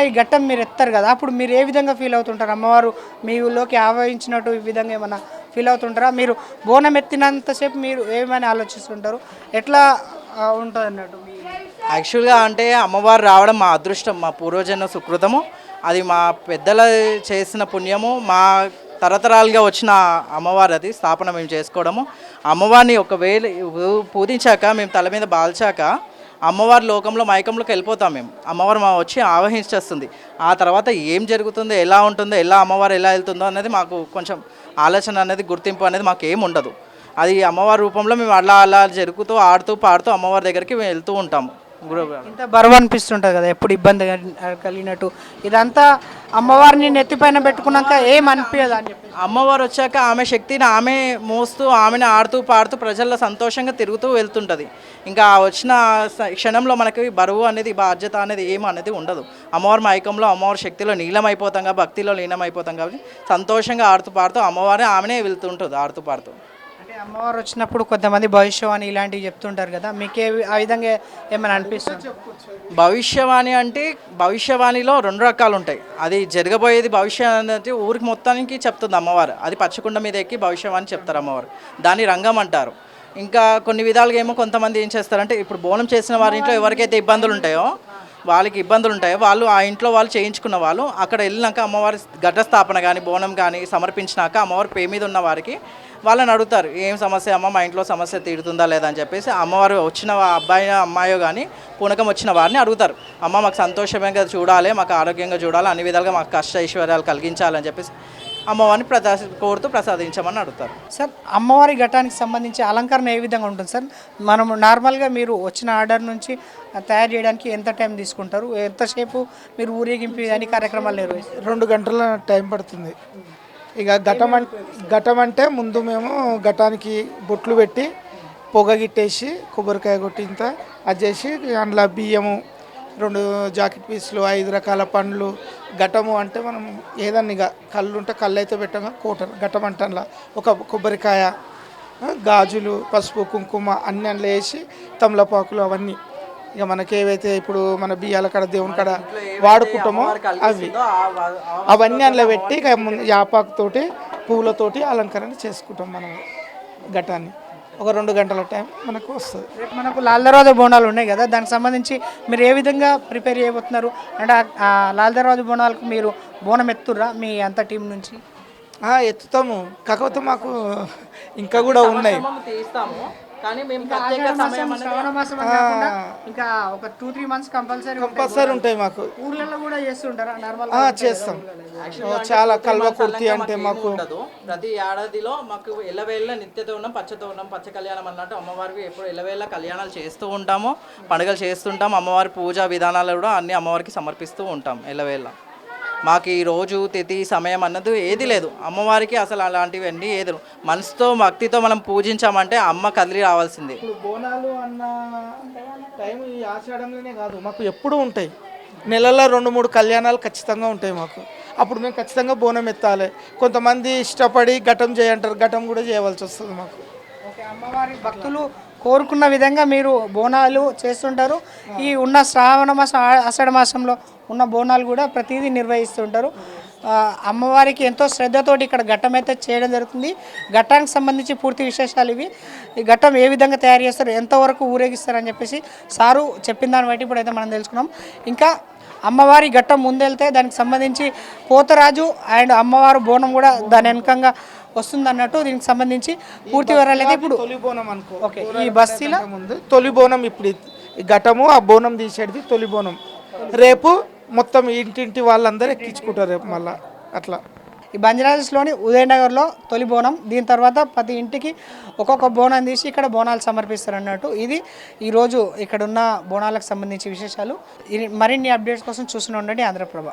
ఈ ఘట్టం మీరు ఎత్తారు కదా అప్పుడు మీరు ఏ విధంగా ఫీల్ అవుతుంటారు? అమ్మవారు మీ ఊళ్ళోకి ఆవహించినట్టు ఈ విధంగా ఏమైనా ఫీల్ అవుతుంటారా? మీరు బోనం ఎత్తినంతసేపు మీరు ఏమైనా ఆలోచిస్తుంటారు? ఎట్లా ఉంటుంది అన్నట్టు యాక్చువల్గా అంటే అమ్మవారు రావడం మా అదృష్టం మా పూర్వజన్మ సుకృతము. అది మా పెద్దల చేసిన పుణ్యము మా తరతరాలుగా వచ్చిన అమ్మవారు అది స్థాపన మేము చేసుకోవడము. అమ్మవారిని ఒకవేళ పూజించాక మేము తల మీద బాల్చాక అమ్మవారి లోకంలో మైకంలోకి వెళ్ళిపోతాం మేము. అమ్మవారు మా వచ్చి ఆవహించేస్తుంది. ఆ తర్వాత ఏం జరుగుతుందో ఎలా ఉంటుందో ఎలా అమ్మవారు ఎలా వెళ్తుందో అనేది మాకు కొంచెం ఆలోచన అనేది గుర్తింపు అనేది మాకు ఏం ఉండదు. అది అమ్మవారి రూపంలో మేము అలా అలా జరుగుతూ ఆడుతూ పాడుతూ అమ్మవారి దగ్గరికి మేము వెళ్తూ ఉంటాము. ఇంత బరువు అనిపిస్తుంటుంది కదా ఎప్పుడు ఇబ్బంది కలి- కలిగినట్టు. ఇదంతా అమ్మవారిని నెత్తిపైన పెట్టుకున్నాక ఏం అనిపించదు అని చెప్పి అమ్మవారు వచ్చాక ఆమె శక్తిని ఆమె మోస్తూ ఆమెను ఆడుతూ పాడుతూ ప్రజల్లో సంతోషంగా తిరుగుతూ వెళ్తుంటుంది. ఇంకా ఆ వచ్చిన క్షణంలో మనకి బరువు అనేది బాధ్యత అనేది ఏం అనేది ఉండదు. అమ్మవారి మైకంలో అమ్మవారి శక్తిలో నీలమైపోతాం కాబట్టి భక్తిలో లీనమైపోతాం కాబట్టి సంతోషంగా ఆడుతూ పాడుతూ అమ్మవారి ఆమెనే వెళ్తుంటుంది ఆడుతూ పాడుతూ. అమ్మవారు వచ్చినప్పుడు కొంతమంది భవిష్యవాణి ఇలాంటివి చెప్తుంటారు కదా మీకే ఆ విధంగా ఏమైనా అనిపిస్తుంది? భవిష్యవాణి అంటే భవిష్యవాణిలో రెండు రకాలు ఉంటాయి. అది జరగబోయేది భవిష్యవాణి ఊరికి మొత్తానికి చెప్తుంది అమ్మవారు. అది పచ్చకుండ మీద ఎక్కి భవిష్యవాణి చెప్తారు అమ్మవారు. దాన్ని రంగం అంటారు. ఇంకా కొన్ని విధాలుగా ఏమో కొంతమంది ఏం చేస్తారంటే ఇప్పుడు బోనం చేసిన వారి ఇంట్లో ఎవరికైతే ఇబ్బందులు ఉంటాయో వాళ్ళకి ఇబ్బందులు ఉంటాయి. వాళ్ళు ఆ ఇంట్లో వాళ్ళు చేయించుకున్న వాళ్ళు అక్కడ వెళ్ళినాక అమ్మవారి ఘటస్థాపన కానీ బోనం కానీ సమర్పించినాక అమ్మవారి పే మీద ఉన్న వారికి వాళ్ళని అడుగుతారు. ఏం సమస్య అమ్మ? మా ఇంట్లో సమస్య తీరుతుందా లేదా? అని చెప్పేసి అమ్మవారు వచ్చిన అబ్బాయి అమ్మాయో కానీ పూనకం వచ్చిన వారిని అడుగుతారు. అమ్మ మాకు సంతోషంగా చూడాలి మాకు ఆరోగ్యంగా చూడాలి అన్ని విధాలుగా మాకు కష్ట ఐశ్వర్యాలు కలిగించాలని చెప్పేసి అమ్మవారిని ప్రసా కోరుతూ ప్రసాదించమని అడుగుతారు. సార్ అమ్మవారి ఘటానికి సంబంధించి అలంకరణ ఏ విధంగా ఉంటుంది సార్? మనం నార్మల్గా మీరు వచ్చిన ఆర్డర్ నుంచి తయారు చేయడానికి ఎంత టైం తీసుకుంటారు? ఎంతసేపు మీరు ఊరేగింపు అన్ని కార్యక్రమాలు నిర్వహిస్తారు? రెండు గంటల టైం పడుతుంది. ఇక ఘటం అంటే ఘటం అంటే ముందు మేము ఘటానికి బొట్లు పెట్టి పొగ గిట్టేసి కొబ్బరికాయ కొట్టింత అది చేసి అందులో బియ్యము రెండు జాకెట్ పీసులు ఐదు రకాల పండ్లు ఘటము అంటే మనం ఏదన్నా ఇక కళ్ళు ఉంటే కళ్ళు అయితే పెట్టాము కోటర్ ఘటం అంటే ఒక కొబ్బరికాయ గాజులు పసుపు కుంకుమ అన్ని అందులో వేసి తమలపాకులు అవన్నీ. ఇక మనకి ఏవైతే ఇప్పుడు మన బియ్యాల కాడ దేవుని కాడ వాడుకుంటామో అవి. అవన్నీ అందులో పెట్టి ఇక యాపాకుతోటి పువ్వులతోటి అలంకరణ చేసుకుంటాం మనం ఘటాన్ని. ఒక రెండు గంటల టైం మనకు వస్తుంది. రేపు మనకు లాల్ దర్వాజా బోనాలు ఉన్నాయి కదా దానికి సంబంధించి మీరు ఏ విధంగా ప్రిపేర్ చేయబోతున్నారు? అంటే ఆ- లాల్ దర్వాజా బోనాలకు మీరు బోనం ఎత్తుర్రా మీ అంత టీం నుంచి? ఆ, ఎత్తుతాము. కాకపోతే మాకు ఇంకా కూడా ఉన్నాయి. తీస్తాము. కానీ మేము ప్రత్యేక సమయం ఇంకా ఒక two three months compulsory compulsory ఉంటాయి మాకు. ఊర్లలో కూడా చేస్తుంటారా? నార్మల్ ఆ, చేస్తాం. చాలా కల్వ కుర్తి అంటే మాకు ఉండదు ప్రతి ఏడాదిలో మాకు ఎల్లవేళ్ళ నిత్యతో ఉన్నాం పచ్చతో ఉన్నాం పచ్చ కళ్యాణం అన్నట్టు అమ్మవారికి ఎప్పుడు ఎల్లవేళ్ళ కళ్యాణాలు చేస్తూ ఉంటాము పండుగలు చేస్తుంటాం అమ్మవారి పూజా విధానాలు కూడా అన్ని అమ్మవారికి సమర్పిస్తూ ఉంటాం ఎల్లవేళ్ళ. మాకు ఈ రోజు తిథి సమయం అన్నది ఏది లేదు. అమ్మవారికి అసలు అలాంటివన్నీ ఏది లేవు. మనసుతో భక్తితో మనం పూజించామంటే అమ్మ కదిలి రావాల్సిందే. బోనాలు అన్న టైం ఈ ఆషాఢంలోనే కాదు. మాకు ఎప్పుడూ ఉంటాయి. నెలలో రెండు మూడు కళ్యాణాలు ఖచ్చితంగా ఉంటాయి మాకు. అప్పుడు మేము ఖచ్చితంగా బోనం ఎత్తాలి. కొంతమంది ఇష్టపడి ఘటం చేయంటారు. ఘటం కూడా చేయవలసి వస్తుంది మాకు. ఓకే అమ్మవారి భక్తులు కోరుకున్న విధంగా మీరు బోనాలు చేస్తుంటారు. ఈ ఉన్న శ్రావణ మాసం ఆషాఢ మాసంలో ఉన్న బోనాలు కూడా ప్రతిదీ నిర్వహిస్తుంటారు. అమ్మవారికి ఎంతో శ్రద్ధతోటి ఇక్కడ ఘట్టం అయితే చేయడం జరుగుతుంది. ఘట్టానికి సంబంధించి పూర్తి విశేషాలు ఇవి. ఈ ఘట్టం ఏ విధంగా తయారు చేస్తారు ఎంతవరకు ఊరేగిస్తారని చెప్పేసి సారు చెప్పిన దాన్ని బట్టి ఇప్పుడైతే మనం తెలుసుకున్నాం. ఇంకా అమ్మవారి ఘట్టం ముందెళ్తే దానికి సంబంధించి పోతరాజు అండ్ అమ్మవారు బోనం కూడా దాని వెనకంగా వస్తుంది అన్నట్టు దీనికి సంబంధించి పూర్తి వివరాలు అయితే ఇప్పుడు తొలి బోనం అనుకో. ఓకే ఈ బస్తీలో ముందు తొలి బోనం ఇప్పుడు ఘటము ఆ బోనం తీసేది తొలి బోనం రేపు మొత్తం ఇంటింటి వాళ్ళందరూ ఎక్కించుకుంటారు రేపు మళ్ళా అట్లా. ఈ బంజరాజస్లోని ఉదయనగర్లో తొలి బోనం దీని తర్వాత ప్రతి ఇంటికి ఒక్కొక్క బోనం తీసి ఇక్కడ బోనాలు సమర్పిస్తారు అన్నట్టు ఇది ఈరోజు ఇక్కడ ఉన్న బోనాలకు సంబంధించి విశేషాలు. మరిన్ని అప్డేట్స్ కోసం చూస్తూనే ఉండండి ఆంధ్రప్రభ.